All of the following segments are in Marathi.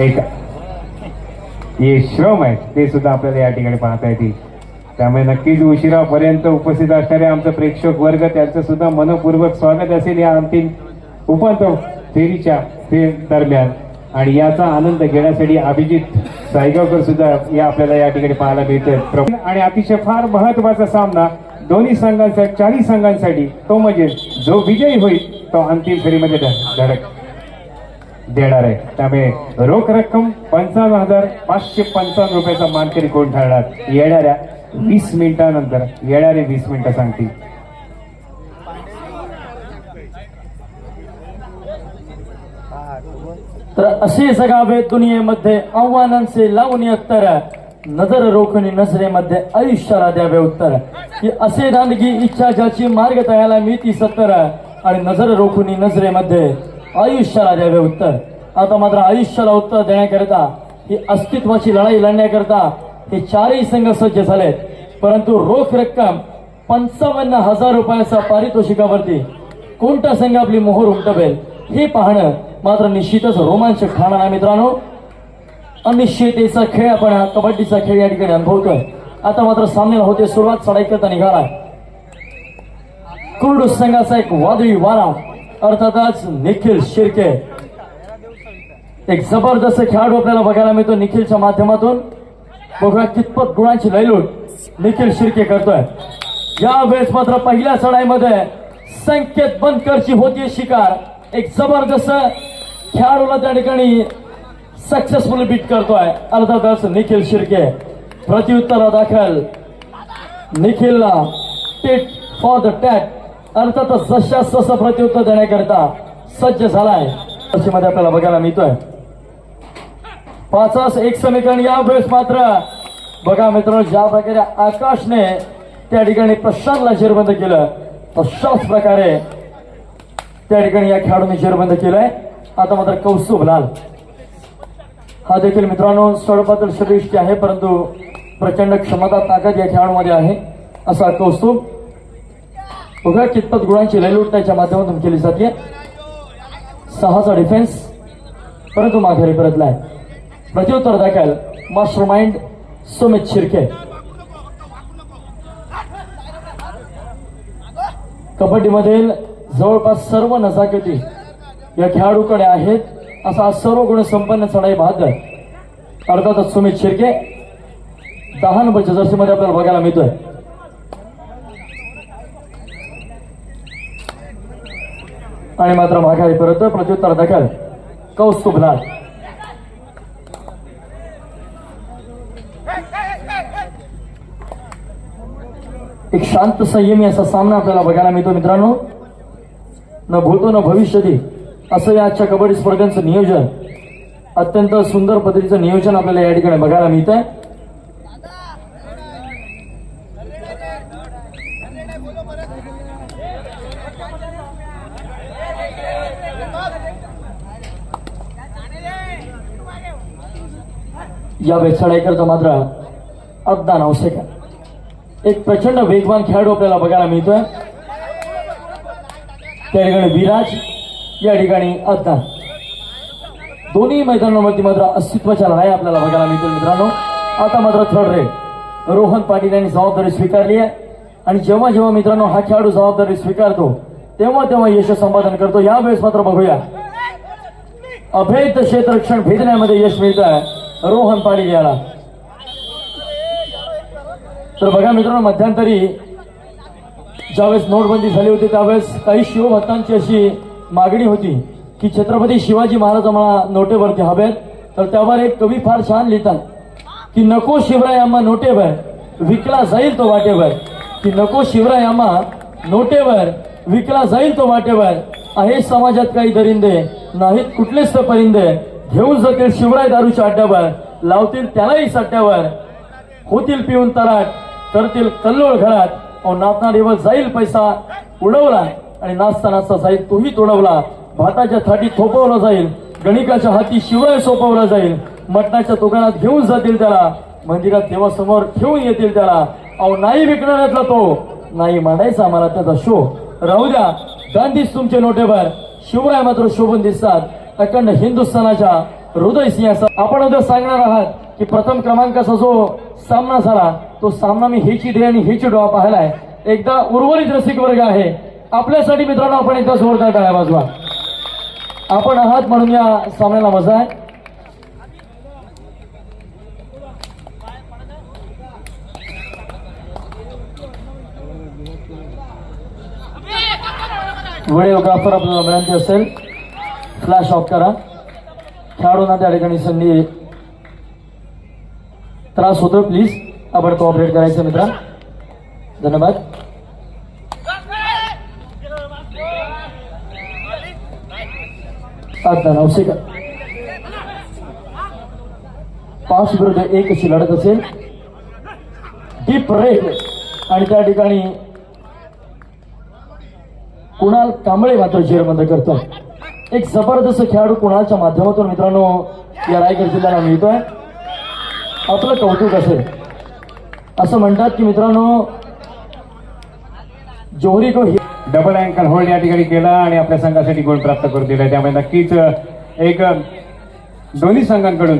एक हे श्रम आहेत ते सुद्धा आपल्याला या ठिकाणी पाहता येतील. त्यामुळे नक्कीच उशिरापर्यंत उपस्थित असणारे आमचं प्रेक्षक वर्ग त्यांचं सुद्धा मनपूर्वक स्वागत असेल या अंतिम उपांत फेरीच्या फेर दरम्यान. आणि याचा आनंद घेण्यासाठी अभिजित सायगावकर सुद्धा या आपल्याला या ठिकाणी पाहायला मिळते आणि अतिशय फार महत्त्वाचा सामना दोन्ही संघांसाठी चारही संघांसाठी तो म्हणजे जो विजयी होईल तो अंतिम फेरीमध्ये ध- धडक. देणार आहे. त्यामुळे रोख रक्कम पंचावन्न हजार पाचशे पंचावन्न रुपयाचा मानकरी कोण ठरणार? येणाऱ्या वीस मिनिटानंतर येणारे वीस मिनिटं सांगतील. तर असे जगावे दुनियेमध्ये आव्हानांचे लावणी उत्तर नजर रोखणी नजरेमध्ये आयुष्याला द्यावे उत्तर. की असे दानगी इच्छा ज्याची मार्ग तयाला मिळती सत्तर आणि नजर रोखणी नजरेमध्ये आयुष्याला द्यावे उत्तर. आता मात्र आयुष्याला उत्तर देण्याकरिता ही अस्तित्वाची लढाई लढण्याकरिता हे चारही संघ सज्ज झालेत. परंतु रोख रक्कम पंचावन्न हजार रुपयाचा पारितोषिकावरती कोणता संघ आपली मोहर उमटवेल हे पाहणं मात्र निश्चितच रोमांचक ठरणार आहे मित्रांनो. अनिश्चिततेचा खेळ आपण हा कबड्डीचा खेळ या ठिकाणी अनुभवतोय. आता मात्र सामन्याला होते सुरुवात चढाई करता निघाला. कुर्डू संघाचा एक वादळी वारा अर्थातच निखिल शिर्के. एक जबरदस्त खेळाडू आपल्याला बघायला मिळतो निखिलच्या माध्यमातून. बघूया कितपत गुणांची लयलूट निखिल शिर्के करतोय. यावेळेस मात्र पहिल्या चढाईमध्ये संकेत बनकरची होती शिकार. एक जबरदस्त खेळाडूला त्या ठिकाणी सक्सेसफुली बीट करतोय. अर्थातच निखिल शिर्के. प्रत्युत्तरा दाखल. निखिलला टेट फॉर द टॅट अर्थातच जशास तसं प्रत्युत्तर देण्याकरिता सज्ज झालायमध्ये आपल्याला बघायला मिळतोय. पाचास एक समीकरण या वेळेस मात्र. बघा मित्रांनो ज्या प्रकारे आकाशने त्या ठिकाणी प्रशांतला जेरबंद केलं तशाच प्रकारे त्या ठिकाणी या खेळाडूने जेरबंद केलंय. आता मात्र कौस्तुभ लाल. हा देखील मित्रांनो सडपातळ श्रेष्ठी आहे परंतु प्रचंड क्षमता ताकद या खेळाडूमध्ये आहे. असा कौस्तुभ. बघा कितपत गुणांची लयलूट त्याच्या माध्यमातून केली जाते सहाचा डिफेन्स परंतु माघारी परतलाय. प्रत्युत्तर दाखल. Mastermind Sumit Shirke. कबड्डीमधील जवळपास सर्व नजाकती या खेळाडूकडे आहेत. असा सर्व गुण संपन्न चढाई बहादर. अर्थातच सुमित शिर्के. दहा नंबरच्या जर्सीमध्ये आपल्याला बघायला मिळतोय. आणि मात्र माघारी परत प्रत्युत्तर दखल. कौस्तुभला एक शांत संयमी असा सामना आपल्याला बघायला मिळतो मित्रांनो. न भूतो न भविष्यती. असं या आजच्या कबड्डी स्पर्धांचं नियोजन. अत्यंत सुंदर पद्धतीचं नियोजन आपल्याला या ठिकाणी बघायला मिळत आहे या वेळेस मात्र अगदान आवश्यक आहे. एक प्रचंड वेगवान खेळाडू आपल्याला बघायला मिळतोय. त्या ठिकाणी विराज या ठिकाणी अगदान दोन्ही मैदानावरती मात्र अस्तित्वाच्या लढाई आपल्याला बघायला मिळतील मित्रांनो. आता मात्र थर्ड रेड रोहन पाटील यांनी जबाबदारी स्वीकारली आहे. आणि जेव्हा जेव्हा मित्रांनो हा खेळाडू जबाबदारी स्वीकारतो तेव्हा तेव्हा यश संपादन करतो. यावेळेस मात्र बघूया. अभेद क्षेत्ररक्षण भेदण्यामध्ये यश मिळत आहे रोहन पाटील याला तर बघा मित्रांनो मध्यंतरी ज्यावेळेस नोटबंदी झाली होती त्यावेळेस काही शिवभक्तांची अशी मागणी होती की छत्रपती शिवाजी महाराज आम्हाला नोटेवरती हवेत. तर त्यावर एक कवी फार छान लिहितात की नको शिवराय आम्हा नोटेवर विकला जाईल तो वाटेवर. की नको शिवराय आम्हा नोटेवर विकला जाईल तो वाटेवर. आहे समाजात काही दरिंदे नाहीत कुठलेच तर परिंदे. घेऊन जातील शिवराय दारूच्या अड्ड्यावर. लावतील त्यालाही सड्ड्यावर होतील पिऊन तराट करतील कल्लोळ घरात. अहो नाचणारीवर जाईल पैसा उडवला. आणि नाचता नाचता जाईल तोही तोडवला. भाताच्या थाटी थोपवला जाईल. गणिकाच्या हाती शिवराय सोपवला जाईल. मटणाच्या दुकानात घेऊन जातील त्याला. मंदिरात देवासमोर ठेवून येतील त्याला. अहो नाही विकणाऱ्यातला तो. नाही मांडायचा आम्हाला त्याचा शो. राहू द्या. गांधीच तुमचे नोटेवर. शिवराय मात्र शोभून दिसतात. अखंड हिंदुस्थानाच्या हृदय सिंहाचा आपण उद्या सांगणार आहात की प्रथम क्रमांकाचा जो सामना झाला तो सामना मी हेची डे आणि हेची डॉ पाहिलाय. एकदा उर्वरित रसिक वर्ग आहे. आपल्यासाठी मित्रांनो आपण एकदा जोरदार टाळ्या बाजूला आपण आहात म्हणून या सामन्याला मजा आहे. व्हिडिओग्राफर आपल्याला विनंती असेल फ्लॅश ऑफ करा. खेळाडूंना त्या ठिकाणी संधी. त्रास होतो प्लीज आपण कोऑपरेट करायचं मित्रा. धन्यवाद. नवशेकर पाच विरुद्ध एक अशी लढत असेल. डीप रेड आणि त्या ठिकाणी कुणाल कांबळे मात्र चेअरबंद करतो. एक जबरदस्त खेळाडू कुणाच्या माध्यमातून मित्रांनो या रायगड जिल्ह्याला मिळतोय? आपलं कौतुक असेल. असं म्हणतात की मित्रांनो जोहरी को डबल अँकल होल्ड या ठिकाणी केला आणि आपल्या संघासाठी गोल प्राप्त करून दिला त्यामुळे नक्कीच एक दोन्ही संघांकडून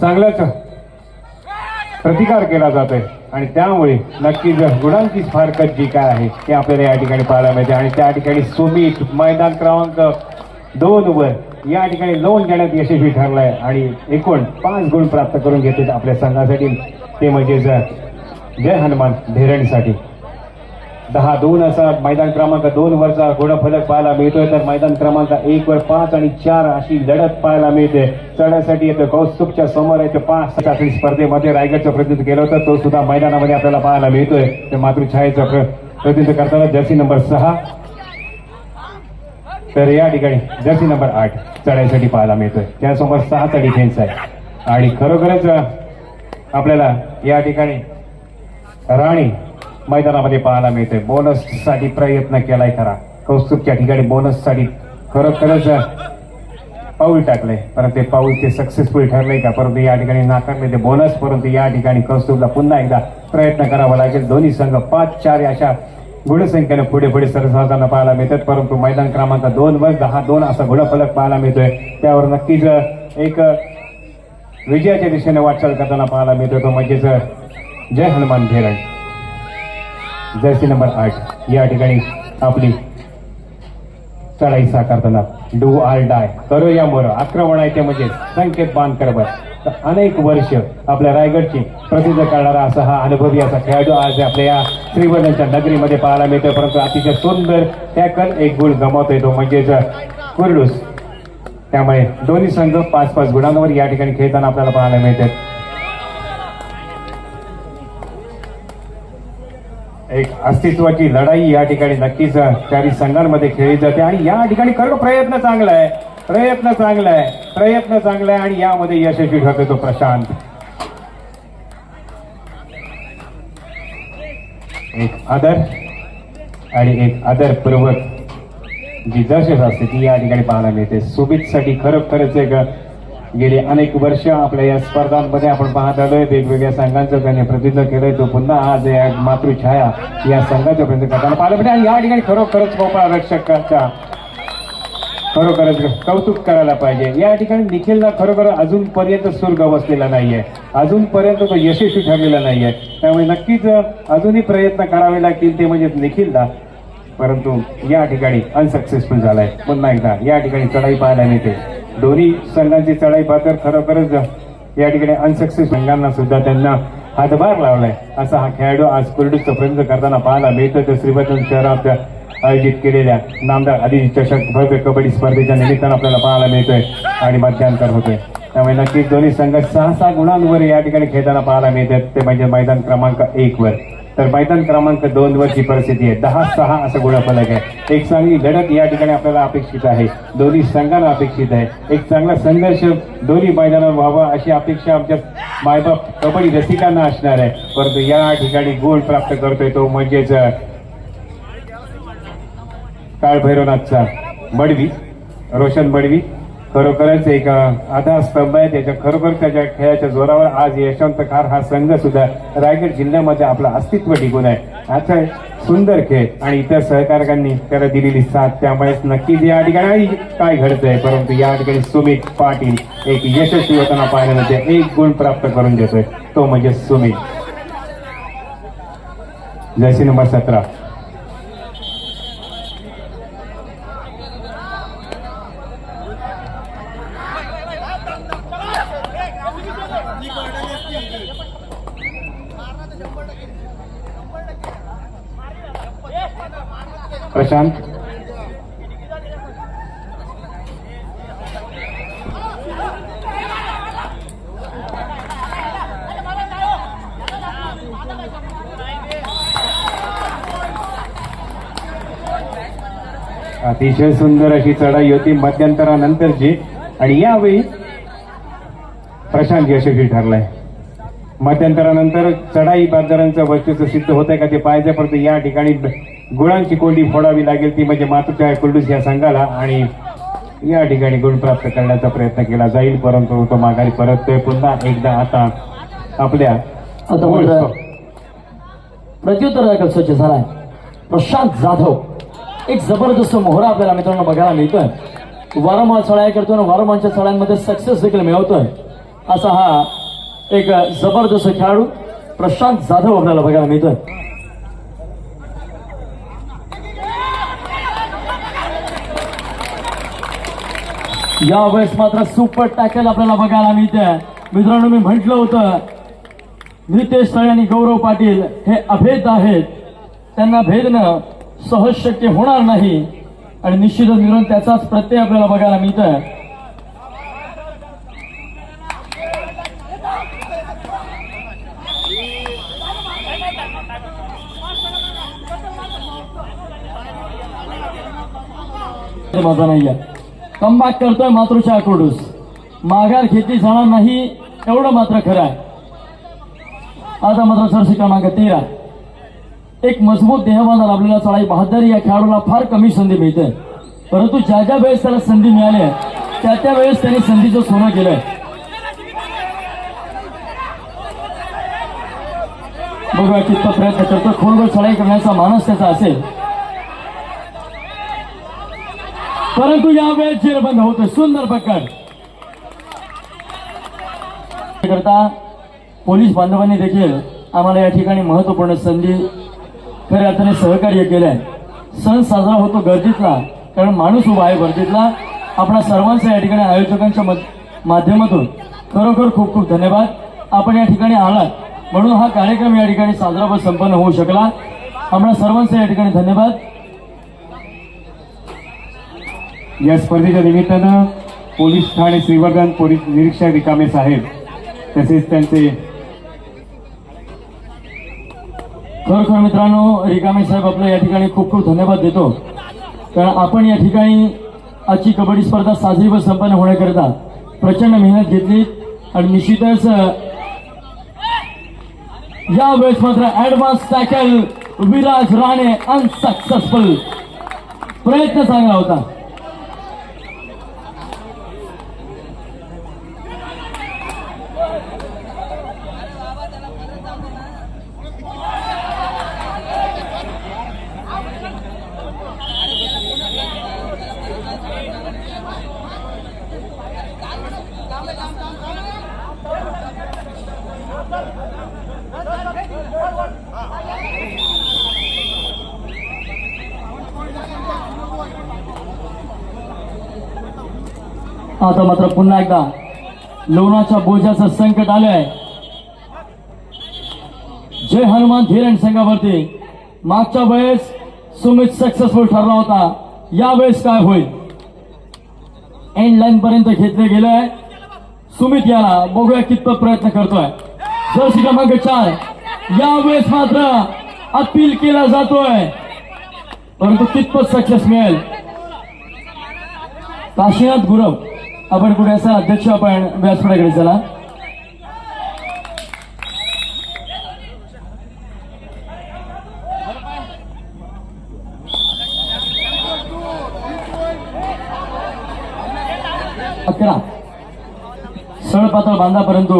चांगलंच प्रतिकार केला जातोय. आणि त्यामुळे नक्कीच गुणांची फारकत जी काय आहे ते आपल्याला या ठिकाणी पाहायला मिळते. आणि त्या ठिकाणी सुमित मैदान क्रमांक दोन वर या ठिकाणी लोन घेण्यात यशस्वी ठरलाय. आणि एकूण पाच गुण प्राप्त करून घेतात आपल्या संघासाठी. ते म्हणजेच जय हनुमान धेरणीसाठी दहा दोन असा मैदान क्रमांक दोन वरचा गुणफलक पाहायला मिळतोय. तर मैदान क्रमांक एक वर पाच आणि चार अशी लढत पाहायला मिळते. चढण्यासाठी येतो कौस्तुभच्या समोर येतो पाच. चाचणी स्पर्धेमध्ये रायगडचं प्रतिनिधित्व केलं होतं. तो सुद्धा मैदानामध्ये आपल्याला पाहायला मिळतोय. ते मातृछायेचं प्रतिनिधित्व करताना जर्सी नंबर सहा. तर या ठिकाणी जर्सी नंबर आठ चढायसाठी पाहायला मिळतोय. त्यासमोर सहाचा डिफेन्स आहे. आणि खरोखरच आपल्याला या ठिकाणी राणी मैदानामध्ये पाहायला मिळते बोनससाठी प्रयत्न केलाय खरा. कौस्तुभच्या ठिकाणी बोनससाठी खरोखरच पाऊल टाकलंय. परंतु ते पाऊल ते सक्सेसफुल ठरलंय का? परंतु या ठिकाणी नाकारले ते बोनस परंतु या ठिकाणी कौस्तुभला पुन्हा एकदा प्रयत्न करावा लागेल. दोन्ही संघ पाच चार अशा गुणसंख्येने पुढे पुढे सरसावताना पाहायला मिळतात. परंतु मैदान क्रमांक दोन वर दहा दोन असा गुणफलक पाहायला मिळतोय. त्यावर नक्कीच एक विजयाच्या दिशेने वाटचाल करताना पाहायला मिळतो तो म्हणजेच जय हनुमान घेरण जर्सी नंबर आठ. या ठिकाणी आपली चढाई साकारताना डू आर डाय. करो या मोर. आक्रमण आहे ते म्हणजे संकेत बांध तर अनेक वर्ष आपल्या रायगडची प्रसिद्ध करणारा असा हा अनुभवी असा खेळाडू आज आपल्या या श्रीवर्धनच्या नगरीमध्ये पाहायला मिळतो परंतु अतिशय सुंदर टॅकल एक गुण गमावतोय. तो म्हणजेच कुर्डूस. त्यामुळे दोन्ही संघ पाच पाच गुणांवर या ठिकाणी खेळताना आपल्याला पाहायला मिळतात एक अस्तित्वाची लढाई या ठिकाणी नक्कीच चारी संघांमध्ये खेळली जाते आणि या ठिकाणी खरं प्रयत्न चांगला आहे? प्रयत्न चांगला आहे प्रयत्न चांगला आहे आणि यामध्ये यशस्वी ठरतो तो प्रशांत. एक आदर आणि एक आदरपूर्वक जी दर्शक असते ती या ठिकाणी पाहायला मिळते. सुबितसाठी खरोखरच एक गेली अनेक वर्ष आपल्या या स्पर्धांमध्ये आपण पाहत आलोय. वेगवेगळ्या संघांचं त्याने प्रतिनिधित्व केलंय. तो पुन्हा आज या मातृछाया या संघाच्या प्रतिनिधित्व करताना पाहिलं आणि या ठिकाणी खरोखरच गोपाळ रक्षकाच्या खरोखरच कौतुक करायला पाहिजे. या ठिकाणी निखिलला खरोखर अजूनपर्यंत सूर गवसलेला नाहीये. अजूनपर्यंत तो यशस्वी ठरलेला नाहीये. त्यामुळे नक्कीच अजूनही प्रयत्न करावे लागतील ते म्हणजे निखिलला परंतु या ठिकाणी अनसक्सेसफुल झालाय. पुन्हा एकदा या ठिकाणी चढाई पाहायला मिळते. दोन्ही संघांची चढाई पाहतर खरोखरच या ठिकाणी अनसक्सेस संघांना सुद्धा त्यांना हातभार लावलाय. असा हा खेळाडू आज कुर्डूचं प्रयत्न करताना पाहायला मिळतो तर श्रीवर्धन शहरात आयोजित केलेल्या नामदार आदिजी चषक भव्य कबड्डी स्पर्धेच्या निमित्तानं आपल्याला पाहायला मिळतोय आणि मध्यांतर होतोय. त्यामुळे नक्कीच दोन्ही संघ सहा सहा गुणांवर या ठिकाणी खेळताना पाहायला मिळतात. ते म्हणजे मैदान क्रमांक एक वर. तर मैदान क्रमांक दोन वरची परिस्थिती आहे. दहा सहा असं गुणफलक आहे. एक चांगली लढत या ठिकाणी आपल्याला अपेक्षित आहे. दोन्ही संघाला अपेक्षित आहे. एक चांगला संघर्ष दोन्ही मैदानावर व्हावा अशी अपेक्षा आमच्या मायबाप कबड्डी रसिकांना असणार आहे. परंतु या ठिकाणी गोल प्राप्त करतोय तो म्हणजेच काळभैरवनाथचा बडवी रोशन बडवी खरोखरच एक आधारस्तंभ आहे. त्याच्या खरोखर त्याच्या खेळाच्या जोरावर आज यशवंत कार हा संघ सुद्धा रायगड जिल्ह्यामध्ये आपलं अस्तित्व टिकून आहे. आता सुंदर खेळ आणि इतर सहकारकांनी त्याला दिलेली साथ त्यामुळेच नक्कीच या ठिकाणी काय घडतंय. परंतु या ठिकाणी सुमित पाटील एक यशस्वी होताना पाहायला म्हणजे एक गुण प्राप्त करून देतोय. तो म्हणजे सुमित. जर्सी नंबर सतरा. प्रशांत. अतिशय सुंदर अशी चढाई होती मध्यंतरानंतरची. आणि यावेळी प्रशांत यशस्वी ठरलाय. मध्यंतरानंतर चढाई बाजारांचं वर्चस्व सिद्ध होत आहे का ते पाहायचं परंतु या ठिकाणी गुणांची कोंडी फोडावी लागेल ती म्हणजे मातुच्या कुल्डूस या संघाला आणि या ठिकाणी गुण प्राप्त करण्याचा प्रयत्न केला जाईल परंतु तो माघारी परततोय. पुन्हा एकदा आता आपल्या प्रत्युत्तर स्वच्छ झालाय. प्रशांत जाधव एक जबरदस्त मोहरा आपल्याला मित्रांनो बघायला मिळतोय. वारंवार चढाई करतोय आणि वारंवारच्या चढाईमध्ये सक्सेस देखील मिळवतोय. असा हा एक जबरदस्त खेळाडू प्रशांत जाधव आपल्याला बघायला मिळतोय. यावेळेस मात्र सुपर टॅकल आपल्याला बघायला मिळते मित्रांनो मी म्हटलं होतं नितेश तळे आणि गौरव पाटील हे अभेद आहेत. त्यांना भेदणं सहज शक्य होणार नाही. आणि निश्चितच मिळून त्याचाच प्रत्यय आपल्याला बघायला मिळतोय. ते नाही आहे कमबॅक करतोय मातृच्या कुडूस माघार घेतली जाणार नाही एवढं मात्र खरं आहे. आता मात्र सरशी क्रमांक तेरा. एक मजबूत देहबांधा लाभलेला चढाई बहादरी या खेळाडूला फार कमी संधी मिळते. परंतु ज्या ज्या वेळेस त्याला संधी मिळाली आहे, त्या त्या वेळेस त्याने संधीचं सोनं केलंय. बघूया कितपत प्रयत्न करतो खोलवर चढाई करण्याचा मानस त्याचा असेल. परंतु यावेळेस जेरबंद होतं. सुंदर पकड करता पोलीस बांधवांनी देखील आम्हाला या ठिकाणी महत्त्वपूर्ण संधी खऱ्या अर्थाने सहकार्य केलंय. सण साजरा होतो गर्दीतला कारण माणूस उभा आहे गर्दीतला. आपल्या सर्वांचा या ठिकाणी आयोजकांच्या माध्यमातून खरोखर खूप खूप धन्यवाद. आपण या ठिकाणी आलात म्हणून हा कार्यक्रम या ठिकाणी साजरा व संपन्न होऊ शकला. आपल्या सर्वांचा या ठिकाणी धन्यवाद. या स्पर्धेच्या निमित्तानं पोलीस ठाणे श्रीवर्धन पोलीस निरीक्षक रिकामे साहेब तसेच त्यांचे खरोखर मित्रांनो रिकामे साहेब आपलं या ठिकाणी खूप खूप धन्यवाद देतो. कारण आपण या ठिकाणी आजची कबड्डी स्पर्धा साजरी व संपन्न होण्याकरिता प्रचंड मेहनत घेतली आणि निश्चितच या यावेळेस मात्र advance tackle Viraj Rane unsuccessful प्रयत्न चांगला होता. आता मात्र पुन्हा एकदा लोणाच्या बोजाचं संकट आलंय. जय हनुमान धीरण संघावरती. मागच्या वेळेस सुमित सक्सेसफुल ठरला होता. यावेळेस काय होईल? एंड लाईन पर्यंत घेतले गेलंय. सुमित याला बघूया कितपत प्रयत्न करतोय. जर्सी क्रमांक चार. यावेळेस मात्र अपील केला जातोय. परंतु कितपत सक्सेस मिळेल? काशीनाथ गुरव. आपण कुठे असा अध्यक्ष आपण व्यासपीठाकडे चला. अकरा. सळ पातळ बांधा परंतु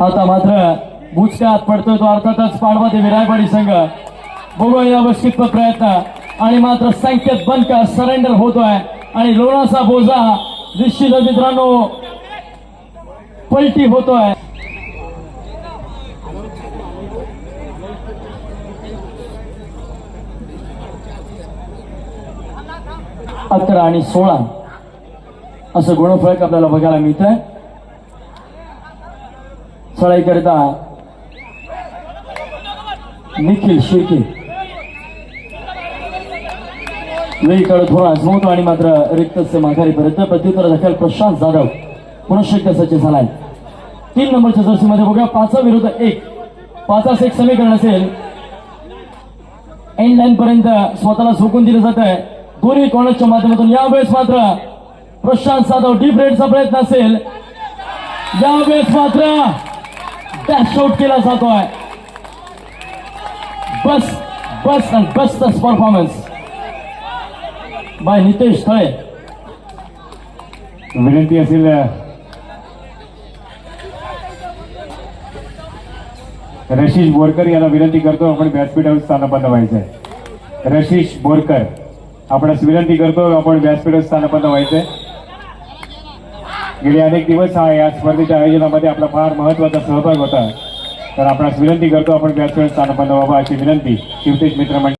आता मात्र बुचक्यात पडतोय तो अर्थातच पाडवा ते विरायवाडी संघ. बघूया या प्रयत्न. आणि मात्र संकेत बनकर सरेंडर होतोय. आणि लोणाचा बोजा निश्चितच मित्रांनो. पलटी होतोय. अकरा आणि सोळा. असं गुणफळक आपल्याला बघायला मिळतंय. चढाईकरिता निखिल शिर्के वेळीकडे थोडा आजमवतो आणि मात्र रिक्तचे माघारी पर्यंत प्रत्युत्तर दाखल प्रशांत जाधव. पुनश्च सज्ज झालाय. तीन नंबरच्या जर्सीमध्ये बघूया पाचा विरुद्ध एक. पाचाच एक समीकरण असेल. एंड लाईन पर्यंत स्वतःला झोकून दिलं जात आहे दोन्ही कॉर्नरच्या माध्यमातून यावेळेस मात्र प्रशांत जाधव डीप रेडचा प्रयत्न असेल. यावेळेस मात्र डॅश आउट केला जातोय. बस बस and best performance by Nitesh Thale. विनंती असेल रशीश बोरकर याला विनंती करतो आपण व्यासपीठावर स्थानपन्न व्हायचंय. रशीश बोरकर आपण विनंती करतो आपण व्यासपीठावर स्थानपन्न व्हायचंय. गेले अनेक दिवस हा या स्पर्धेच्या आयोजनामध्ये आपला फार महत्त्वाचा सहभाग होता. तर आपण विनंती करतो आपण व्यासपीठावर स्थानपन्न व्हावा अशी विनंती. शिवतेज मित्रमंडळ